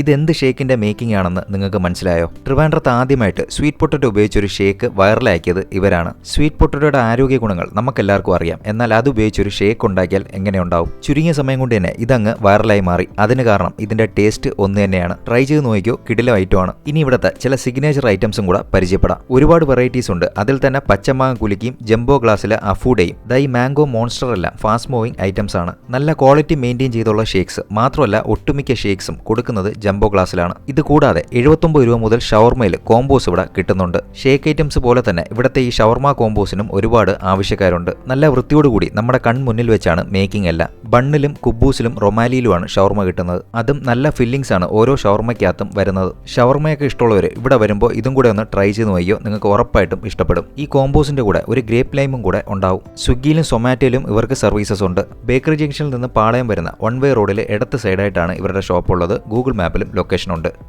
ഇതെന്ത് ഷേക്കിന്റെ മേക്കിംഗ് ആണെന്ന് നിങ്ങൾക്ക് മനസ്സിലായോ? ട്രിവാൻഡ്രത്ത് ആദ്യമായിട്ട് സ്വീറ്റ് പൊട്ടറ്റോ ഉപയോഗിച്ചൊരു ഷേക്ക് വൈറലാക്കിയത് ഇവരാണ്. സ്വീറ്റ് പൊട്ടറ്റോയുടെ ആരോഗ്യ ഗുണങ്ങൾ നമുക്കെല്ലാവർക്കും അറിയാം. എന്നാൽ അത് ഉപയോഗിച്ച് ഒരു ഷേക്ക് ഉണ്ടാക്കിയാൽ എങ്ങനെ ഉണ്ടാവും? ചുരുങ്ങിയ സമയം കൊണ്ട് തന്നെ ഇതങ്ങ് വൈറലായി മാറി. അതിന് കാരണം ഇതിന്റെ ടേസ്റ്റ് ഒന്ന് തന്നെയാണ്. ട്രൈ ചെയ്ത് നോക്കിയോ? കിടിലം ഐറ്റം ആണ്. ഇനി ഇവിടുത്തെ ചില സിഗ്നേച്ചർ ഐറ്റംസും കൂടെ പരിചയപ്പെടാം. ഒരുപാട് വെറൈറ്റീസ് ഉണ്ട്. അതിൽ തന്നെ പച്ചമാങ്ങ കുലുക്കിയും ജംബോ ഗ്ലാസ്സിലെ അഫൂഡയും ദൈ മാംഗോ മോൺസ്റ്റർ എല്ലാം ഫാസ്റ്റ് മൂവിംഗ് ഐറ്റംസ് ആണ്. നല്ല ക്വാളിറ്റി മെയിന്റെയിൻ ചെയ്തുള്ള ഷേക്സ് മാത്രമല്ല ഒട്ടുമിക്ക ഷേക്സും കൊടുക്കുന്നത് ജംബോ ഗ്ലാസ്സിലാണ്. ഇത് കൂടാതെ എഴുപത്തൊമ്പത് രൂപ മുതൽ ഷവർമയിൽ കോംബോസ് ഇവിടെ കിട്ടുന്നുണ്ട്. ഷേക്ക് ഐറ്റംസ് പോലെ തന്നെ ഇവിടുത്തെ ഈ ഷവർമ കോംബോസിനും ഒരുപാട് ആവശ്യക്കാരുണ്ട്. നല്ല വൃത്തിയോടുകൂടി നമ്മുടെ കൺമുന്നിൽ വെച്ചാണ് മേക്കിംഗ് എല്ലാം ബണ്ണിലും കുബൂസിലും റൊമാലിയിലുമാണ് ഷവർമ കിട്ടുന്നത്. അതും നല്ല ഫില്ലിങ്സ് ആണ് ഓരോ ഷവർമയ്ക്കകത്തും വരുന്നത്. ഷവർമയൊക്കെ ഇഷ്ടമുള്ളവർ ഇവിടെ വരുമ്പോൾ ഇതും കൂടെ ഒന്ന് ട്രൈ ചെയ്ത് നോക്കിയോ? നിങ്ങൾക്ക് ഉറപ്പായിട്ടും ഇഷ്ടപ്പെടും. ഈ കോംബോസിന്റെ കൂടെ ഒരു ഗ്രേപ്പ് ലൈമും കൂടെ ഉണ്ടാവും. സ്വിഗ്ഗിയിലും സൊമാറ്റോയിലും ഇവർക്ക് സർവീസസ് ഉണ്ട്. ബേക്കറി ജംഗ്ഷനിൽ നിന്ന് പാളയം വരുന്ന വൺ വേ റോഡിലെ ഇടത്ത് സൈഡായിട്ടാണ് ഇവരുടെ ഷോപ്പ് ഉള്ളത്. ഗൂഗിൾ മാപ്പിലും ലൊക്കേഷൻ ഉണ്ട്.